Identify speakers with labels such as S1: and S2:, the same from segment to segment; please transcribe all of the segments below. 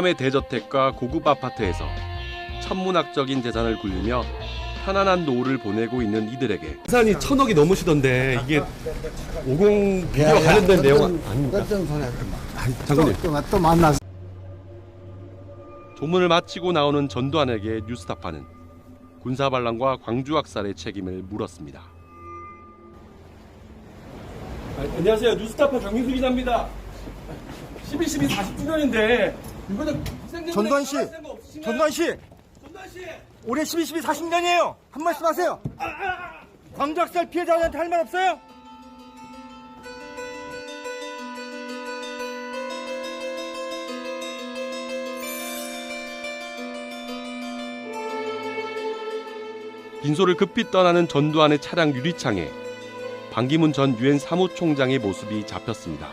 S1: 강남의 대저택과 고급 아파트에서 천문학적인 재산을 굴리며 편안한 노후를 보내고 있는 이들에게
S2: 예산이 천억이 넘으시던데 이게 50 비디오 관련된 내용 아닙니까? 장관님.
S3: 또, 또, 또 만나서.
S1: 조문을 마치고 나오는 전두환에게 뉴스타파는 군사 반란과 광주 학살의 책임을 물었습니다.
S2: 안녕하세요 뉴스타파 강민수 기자입니다 12.12 40주년인데 이거는
S4: 전두환 씨, 전두환 씨,
S2: 전두환 씨
S4: 올해 12.12 40년이에요. 한 말씀 하세요. 광주학살 피해자한테 할 말 없어요?
S1: 빈소를 급히 떠나는 전두환의 차량 유리창에 반기문 전 유엔 사무총장의 모습이 잡혔습니다.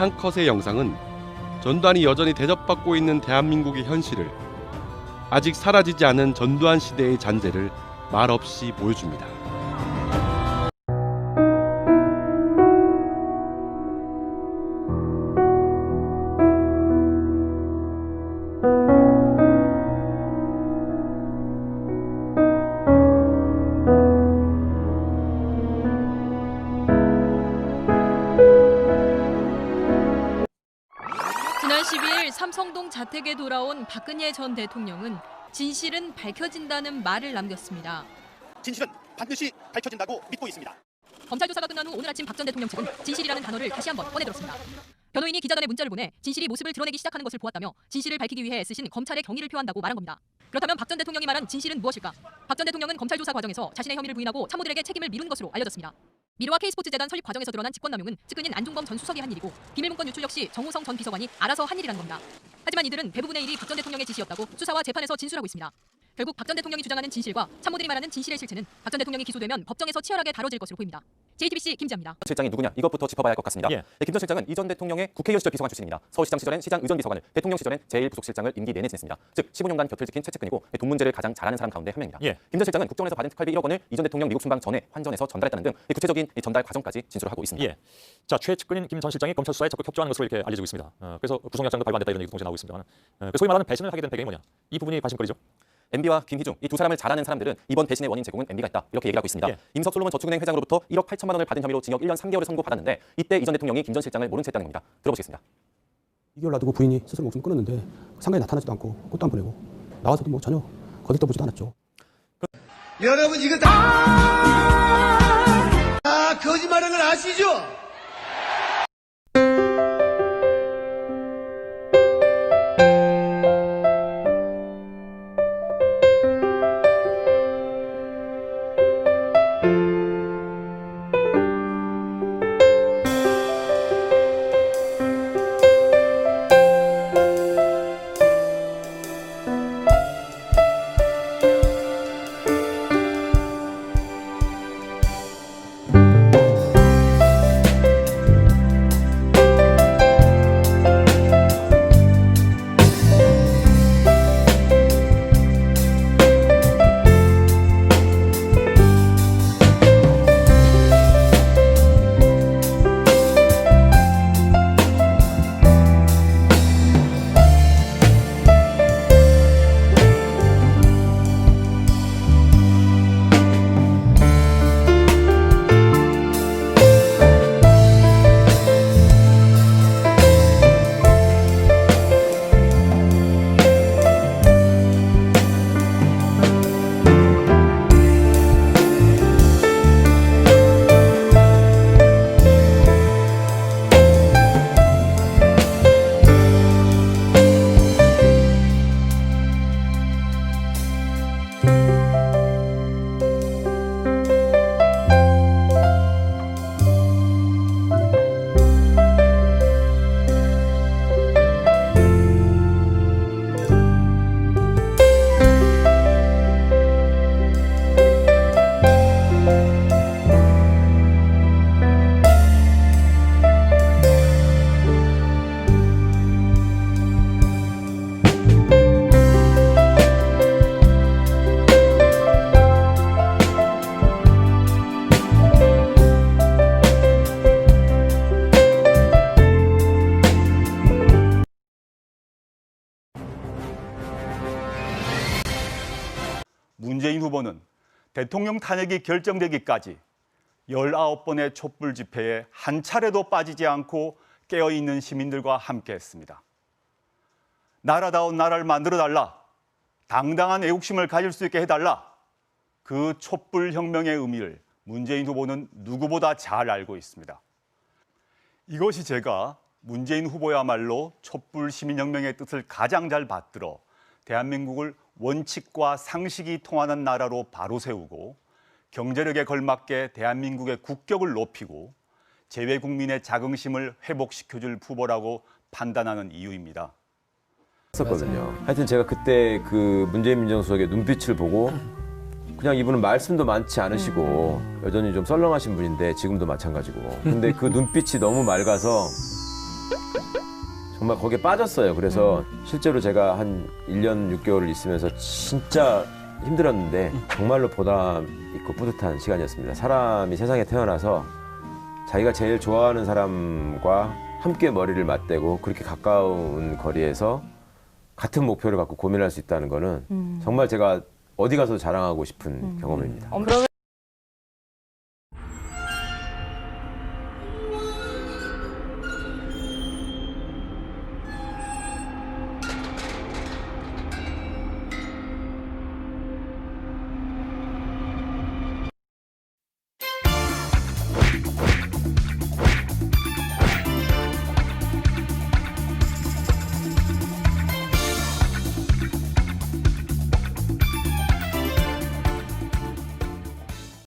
S1: 한 컷의 영상은 전두환이 여전히 대접받고 있는 대한민국의 현실을 아직 사라지지 않은 전두환 시대의 잔재를 말없이 보여줍니다.
S5: 삼성동 자택에 돌아온 박근혜 전 대통령은 진실은 밝혀진다는 말을 남겼습니다.
S6: 진실은 반드시 밝혀진다고 믿고 있습니다.
S5: 검찰 조사가 끝난 후 오늘 아침 박 전 대통령 측은 진실이라는 단어를 다시 한번 꺼내들었습니다. 변호인이 기자단에 문자를 보내 진실이 모습을 드러내기 시작하는 것을 보았다며 진실을 밝히기 위해 애쓰신 검찰의 경의를 표한다고 말한 겁니다. 그렇다면 박 전 대통령이 말한 진실은 무엇일까? 박 전 대통령은 검찰 조사 과정에서 자신의 혐의를 부인하고 참모들에게 책임을 미룬 것으로 알려졌습니다. 미르와 K스포츠재단 설립 과정에서 드러난 직권남용은 측근인 안종범 전 수석이 한 일이고 비밀문건 유출 역시 정호성 전 비서관이 알아서 한 일이라는 겁니다. 하지만 이들은 대부분의 일이 박 전 대통령의 지시였다고 수사와 재판에서 진술하고 있습니다. 결국 박 전 대통령이 주장하는 진실과 참모들이 말하는 진실의 실체는 박 전 대통령이 기소되면 법정에서 치열하게 다뤄질 것으로 보입니다. JTBC 김지아입니다.
S6: 실장이 누구냐 이것부터 짚어봐야 할 것 같습니다.
S7: 예.
S6: 네, 김 전 실장은 이전 대통령의 국회의원 시절 비서관 출신입니다. 서울시장 시절엔 시장 의전 비서관을, 대통령 시절엔 제1부속실장을 임기 내내 지냈습니다. 즉 15년간 곁을 지킨 최측근이고 돈 문제를 가장 잘하는 사람 가운데 한 명입니다.
S7: 예.
S6: 김전 실장은 국정원에서 받은 특활비 1억 원을 이전 대통령 미국 순방 전에 환전해서 전달했다는 등 구체적인 이 전달 과정까지 진술을 하고 있습니다.
S7: 예. 자 최측근인 김 전 실장이 검찰 수사에 적극 협조하는 것으로 이렇게 알려지고 있습니다. 어, 그래서 구속영장도 발부 안 됐다 이런 얘기도 동시에 나오고 있습니다만, 어, 그 소위 말하는 배신을 하게 된 배경이 뭐냐? 이 부분이 관심거리죠.
S6: MB와 김희중 이 두 사람을 잘 아는 사람들은 이번 배신의 원인 제공은 MB가 있다 이렇게 얘기를 하고 있습니다.
S7: 예.
S6: 임석 솔로몬 저축은행 회장으로부터 1억 8천만 원을 받은 혐의로 징역 1년 3개월을 선고받았는데 이때 이 전 대통령이 김 전 실장을 모른 채 했다는 겁니다. 들어보시겠습니다.
S8: 2개월 놔두고 부인이 스스로 목숨 끊었는데 상가에 나타나지도 않고 꽃도 안 보내고 나와서도 뭐 전혀 거들떠보지도 않았죠.
S3: 여러분, 이거 다, 다 거짓말하는 걸 아시죠?
S9: 대통령 탄핵이 결정되기까지 19번의 촛불 집회에 한 차례도 빠지지 않고 깨어있는 시민들과 함께했습니다. 나라다운 나라를 만들어 달라. 당당한 애국심을 가질 수 있게 해달라. 그 촛불 혁명의 의미를 문재인 후보는 누구보다 잘 알고 있습니다. 이것이 제가 문재인 후보야말로 촛불 시민혁명의 뜻을 가장 잘 받들어 대한민국을 원칙과 상식이 통하는 나라로 바로 세우고 경제력에 걸맞게 대한민국의 국격을 높이고 재외 국민의 자긍심을 회복시켜 줄 후보라고 판단하는 이유입니다.
S10: 했었거든요. 하여튼 제가 그때 그 문재인 민정수석의 눈빛을 보고 그냥 이분은 말씀도 많지 않으시고 여전히 좀 썰렁하신 분인데 지금도 마찬가지고. 근데 그 눈빛이 너무 맑아서 정말 거기에 빠졌어요. 그래서 실제로 제가 한 1년 6개월을 있으면서 진짜 힘들었는데 정말로 보람 있고 뿌듯한 시간이었습니다. 사람이 세상에 태어나서 자기가 제일 좋아하는 사람과 함께 머리를 맞대고 그렇게 가까운 거리에서 같은 목표를 갖고 고민할 수 있다는 거는 정말 제가 어디 가서 자랑하고 싶은 경험입니다.